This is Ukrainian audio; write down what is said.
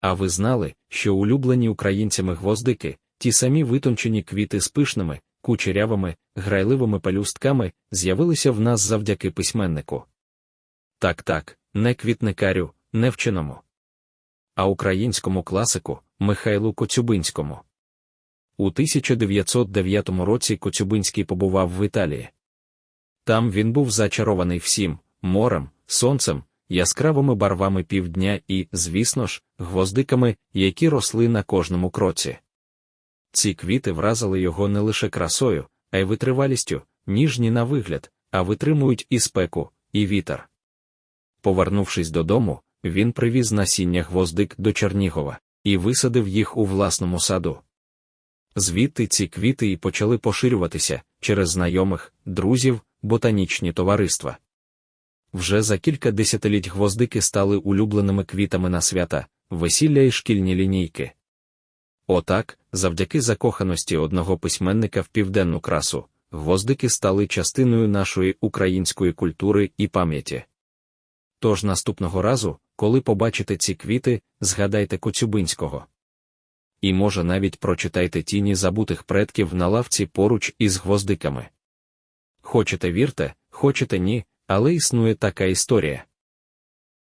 А ви знали, що улюблені українцями гвоздики, ті самі витончені квіти з пишними, кучерявими, грайливими пелюстками, з'явилися в нас завдяки письменнику. Так так, не квітникарю, не вченому, а українському класику Михайлу Коцюбинському. У 1909 році Коцюбинський побував в Італії. Там він був зачарований всім морем, сонцем, яскравими барвами півдня і, звісно ж, гвоздиками, які росли на кожному кроці. Ці квіти вразили його не лише красою, а й витривалістю, ніжні на вигляд, а витримують і спеку, і вітер. Повернувшись додому, він привіз насіння гвоздик до Чернігова і висадив їх у власному саду. Звідти ці квіти і почали поширюватися через знайомих, друзів, ботанічні товариства. Вже за кілька десятиліть гвоздики стали улюбленими квітами на свята, весілля і шкільні лінійки. Отак, завдяки закоханості одного письменника в південну красу, гвоздики стали частиною нашої української культури і пам'яті. Тож наступного разу, коли побачите ці квіти, згадайте Коцюбинського. І може навіть прочитайте тіні забутих предків на лавці поруч із гвоздиками. Хочете вірте, хочете ні, але існує така історія.